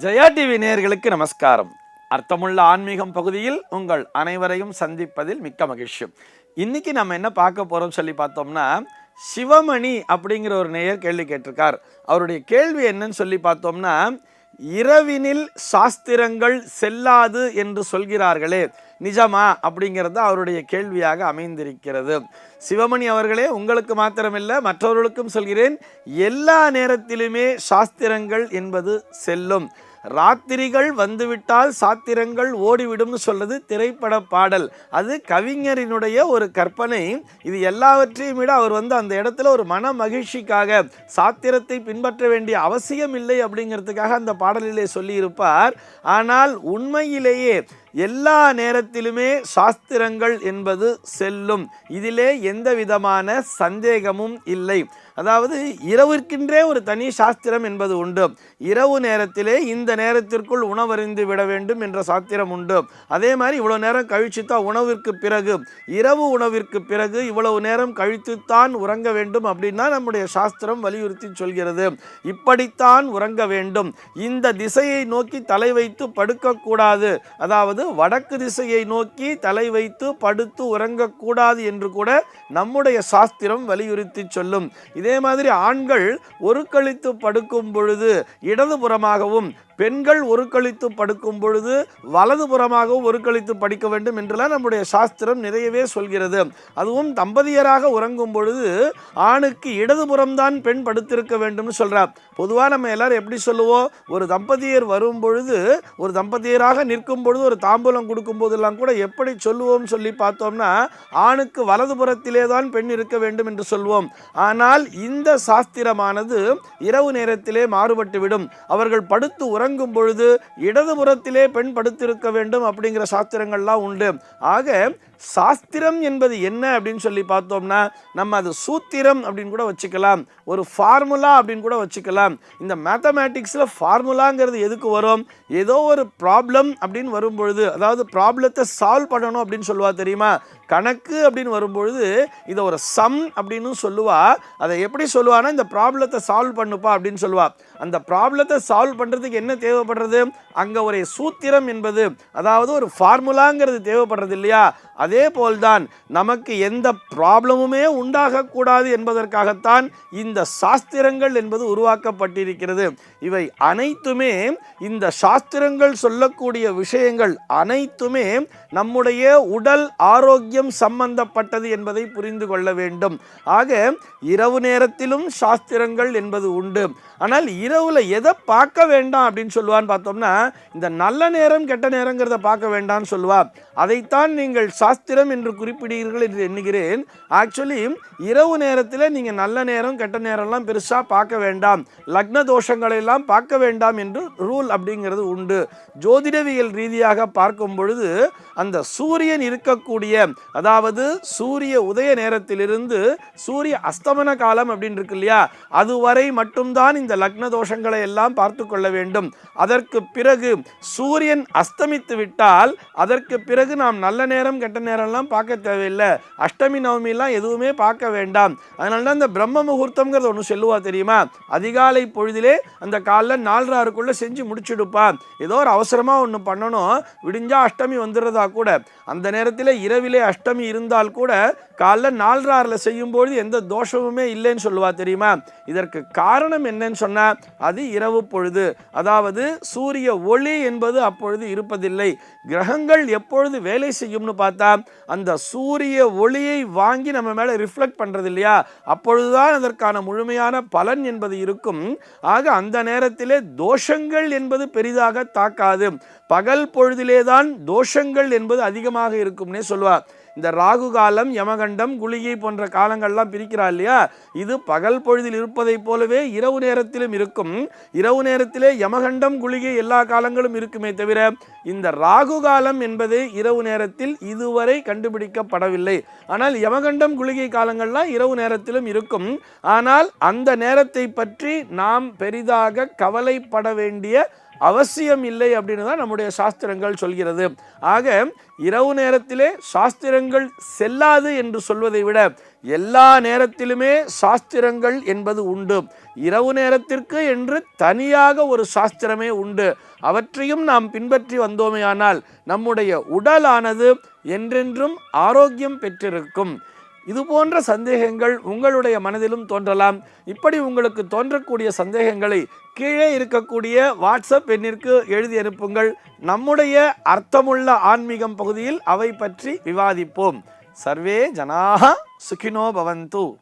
Jaya TV நேயர்களுக்கு நமஸ்காரம். அர்த்தமுள்ள ஆன்மீகம் பகுதியில் உங்கள் அனைவரையும் சந்திப்பதில் மிக்க மகிழ்ச்சி. இன்னைக்கு நம்ம என்ன பார்க்க போகிறோம் சொல்லி பார்த்தோம்னா சிவமணி அப்படிங்கிற ஒரு நேயர் கேள்வி கேட்டிருக்கார். அவருடைய கேள்வி என்னன்னு சொல்லி பார்த்தோம்னா இரவினில் சாஸ்திரங்கள் செல்லாது என்று சொல்கிறார்களே நிஜமா அப்படிங்கிறது அவருடைய கேள்வியாக அமைந்திருக்கிறது. சிவமணி அவர்களே உங்களுக்கு மாத்திரமில்லை மற்றவர்களுக்கும் சொல்கிறேன் எல்லா நேரத்திலுமே சாஸ்திரங்கள் என்பது செல்லும். ராத்திரிகள் வந்துவிட்டால் சாத்திரங்கள் ஓடிவிடும்னு சொல்றது திரைப்பட பாடல். அது கவிஞரினுடைய ஒரு கற்பனை. இது எல்லாவற்றையும் விட அவர் வந்து அந்த இடத்துல ஒரு மன மகிழ்ச்சிக்காக சாத்திரத்தை பின்பற்ற வேண்டிய அவசியம் இல்லை அப்படிங்கிறதுக்காக அந்த பாடலிலே சொல்லியிருப்பார். ஆனால் உண்மையிலேயே எல்லா நேரத்திலுமே சாஸ்திரங்கள் என்பது செல்லும். இதிலே எந்த விதமான சந்தேகமும் இல்லை. அதாவது இரவிற்கின்றே ஒரு தனி சாஸ்திரம் என்பது உண்டு. இரவு நேரத்திலே இந்த நேரத்திற்குள் உணவறிந்து விட வேண்டும் என்ற சாஸ்திரம் உண்டு. அதே மாதிரி இவ்வளவு நேரம் கழிச்சுத்தான் உணவிற்கு பிறகு இரவு உணவிற்கு பிறகு இவ்வளவு நேரம் கழித்துத்தான் உறங்க வேண்டும் அப்படின்னா நம்முடைய சாஸ்திரம் வலியுறுத்தி சொல்கிறது. இப்படித்தான் உறங்க வேண்டும். இந்த திசையை நோக்கி தலை வைத்து படுக்கக்கூடாது அதாவது வடக்கு திசையை நோக்கி தலை வைத்து படுத்து உறங்கக்கூடாது என்று கூட நம்முடைய சாஸ்திரம் வலியுறுத்தி சொல்லும். இதே மாதிரி ஆண்கள் ஒரு கழித்து படுக்கும் பொழுது இடதுபுறமாகவும் பெண்கள் ஒரு கழித்து படுக்கும் பொழுது வலதுபுறமாகவும் ஒரு கழித்து படிக்க வேண்டும் என்றெல்லாம் நம்முடைய சாஸ்திரம் நிறையவே சொல்கிறது. அதுவும் தம்பதியராக உறங்கும் பொழுது ஆணுக்கு இடதுபுறம்தான் பெண் படுத்திருக்க வேண்டும்னு சொல்கிறார் பொதுவாக நம்ம எல்லாரும் எப்படி சொல்லுவோம்? ஒரு தம்பதியர் வரும் பொழுது ஒரு தம்பதியராக நிற்கும் பொழுது ஒரு தாம்பூலம் கொடுக்கும் போதெல்லாம் கூட எப்படி சொல்லுவோம் சொல்லி பார்த்தோம்னா ஆணுக்கு வலதுபுறத்திலே தான் பெண் இருக்க வேண்டும் என்று சொல்வோம். ஆனால் இந்த சாஸ்திரமானது இரவு நேரத்திலே மாறுபட்டுவிடும். அவர்கள் படுத்து உறங்கும் பொழுது இடதுபுறத்திலே பெண் படுத்திருக்க வேண்டும் அப்படிங்கிற சாஸ்திரங்கள்லாம் உண்டு. ஆக சாஸ்திரம் என்பது என்ன அப்படின்னு சொல்லி பார்த்தோம்னா நம்ம அது சூத்திரம் அப்படின்னு கூட வச்சுக்கலாம். ஒரு ஃபார்முலா அப்படின்னு கூட வச்சுக்கலாம். இந்த மேத்தமேட்டிக்ஸில் ஃபார்முலாங்கிறது எதுக்கு வரும்? ஏதோ ஒரு ப்ராப்ளம் அப்படின்னு வரும்பொழுது அதாவது ப்ராப்ளத்தை சால்வ் பண்ணணும் அப்படின்னு சொல்லுவா தெரியுமா? கணக்கு அப்படின்னு வரும்பொழுது இதை ஒரு சம் அப்படின்னு சொல்லுவா. அதை எப்படி சொல்லுவானா இந்த ப்ராப்ளத்தை சால்வ் பண்ணுப்பா அப்படின்னு சொல்லுவா. அந்த ப்ராப்ளத்தை சால்வ் பண்ணுறதுக்கு என்ன தேவைப்படுறது? அங்கே ஒரு சூத்திரம் என்பது அதாவது ஒரு ஃபார்முலாங்கிறது தேவைப்படுறது இல்லையா? அதே போல்தான் நமக்கு எந்த ப்ராப்ளமுமே உண்டாகக்கூடாது என்பதற்காகத்தான் இந்த சாஸ்திரங்கள் என்பது உருவாக்கப்பட்டிருக்கிறது. இவை அனைத்துமே இந்த சாஸ்திரங்கள் சொல்லக்கூடிய விஷயங்கள் அனைத்துமே நம்முடைய உடல் ஆரோக்கியம் சம்பந்தப்பட்டது என்பதை புரிந்து கொள்ள வேண்டும். ஆக இரவு நேரத்திலும் சாஸ்திரங்கள் என்பது உண்டு. ஆனால் இரவில் எதை பார்க்க வேண்டாம் அப்படின்னு சொல்லுவான்னு பார்த்தோம்னா இந்த நல்ல நேரம் கெட்ட நேரங்கிறத பார்க்க வேண்டாம்னு சொல்லுவா. அதைத்தான் நீங்கள் சாஸ்திரம் என்று குறிப்பிடுகிறீர்கள் என்று எண்ணுகிறேன். ஆக்சுவலி இரவு நேரத்தில் நீங்கள் நல்ல நேரம் கெட்ட நேரம்லாம் பெருசாக பார்க்க வேண்டாம். லக்ன தோஷங்களெல்லாம் பார்க்க வேண்டாம் என்று ரூல் அப்படிங்கிறது உண்டு. ஜோதிடவியல் ரீதியாக பார்க்கும் பொழுது அந்த சூரியன் இருக்கக்கூடிய அதாவது சூரிய உதய நேரத்திலிருந்து சூரிய அஸ்தமன காலம் அப்படின்னு இருக்கு இல்லையா? அதுவரை மட்டும்தான் இந்த லக்ன தோஷங்களை எல்லாம் பார்த்து கொள்ள வேண்டும். அதற்கு பிறகு சூரியன் அஸ்தமித்து விட்டால் அதற்கு பிறகு நாம் நல்ல நேரம் கெட்ட நேரம்லாம் பார்க்க தேவையில்லை. அஷ்டமி நவமிலாம் எதுவுமே பார்க்க வேண்டாம். அதனால தான் இந்த பிரம்ம முகூர்த்தம்ங்கிறது ஒன்று சொல்லுவா தெரியுமா? அதிகாலை பொழுதிலே அந்த காலில் நாலராருக்குள்ளே செஞ்சு முடிச்சுடுப்பான் ஏதோ ஒரு அவசரமாக ஒன்று பண்ணணும். விடிஞ்சா அஷ்டமி வந்துடுறதா கூட. அந்த நேரத்தில் இரவிலே அஷ்டமி இருந்தால் கூட காலைல நாலராறில் செய்யும்பொழுது எந்த தோஷமுமே இல்லைன்னு சொல்லுவா தெரியுமா? இதற்கு காரணம் என்னன்னு சொன்னால் அது இரவு பொழுது. அதாவது சூரிய ஒளி என்பது அப்பொழுது இருப்பதில்லை. கிரகங்கள் எப்பொழுது வேலை செய்யும்னு பார்த்தா அந்த சூரிய ஒளியை வாங்கி நம்ம மேலே ரிஃப்ளெக்ட் பண்ணுறது இல்லையா? அப்பொழுதுதான் அதற்கான முழுமையான பலன் என்பது இருக்கும். ஆக அந்த நேரத்திலே தோஷங்கள் என்பது பெரிதாக தாக்காது. பகல் பொழுதிலே தான் தோஷங்கள் என்பது அதிகமாக இருக்கும்னே சொல்லுவார் இந்த ராகு காலம் யமகண்டம் குளிகை போன்ற காலங்கள்லாம் பிரிக்கிறா இல்லையா? இது பகல் பொழுதில் இருப்பதைப் போலவே இரவு நேரத்திலும் இருக்கும். இரவு நேரத்திலே யமகண்டம் குளிகை எல்லா காலங்களும் இருக்குமே தவிர இந்த ராகு காலம் என்பது இரவு நேரத்தில் இதுவரை கண்டுபிடிக்கப்படவில்லை. ஆனால் யமகண்டம் குளிகை காலங்கள்லாம் இரவு நேரத்திலும் இருக்கும். ஆனால் அந்த நேரத்தை பற்றி நாம் பெரிதாக கவலைப்பட வேண்டிய அவசியம் இல்லை அப்படின்னு தான் நம்முடைய சாஸ்திரங்கள் சொல்கிறது. ஆக இரவு நேரத்திலே சாஸ்திரங்கள் செல்லாது என்று சொல்வதை விட எல்லா நேரத்திலுமே சாஸ்திரங்கள் என்பது உண்டு. இரவு நேரத்திற்கு என்று தனியாக ஒரு சாஸ்திரமே உண்டு. அவற்றையும் நாம் பின்பற்றி வந்தோமேயானால் நம்முடைய உடலானது என்றென்றும் ஆரோக்கியம் பெற்றிருக்கும். இது போன்ற சந்தேகங்கள் உங்களுடைய மனதிலும் தோன்றலாம். இப்படி உங்களுக்கு தோன்றக்கூடிய சந்தேகங்களை கீழே இருக்கக்கூடிய வாட்ஸ்அப் எண்ணிற்கு எழுதி அனுப்புங்கள். நம்முடைய அர்த்தமுள்ள ஆன்மீகம் பகுதியில் அவை பற்றி விவாதிப்போம். சர்வே ஜனாக சுகினோ பவந்து.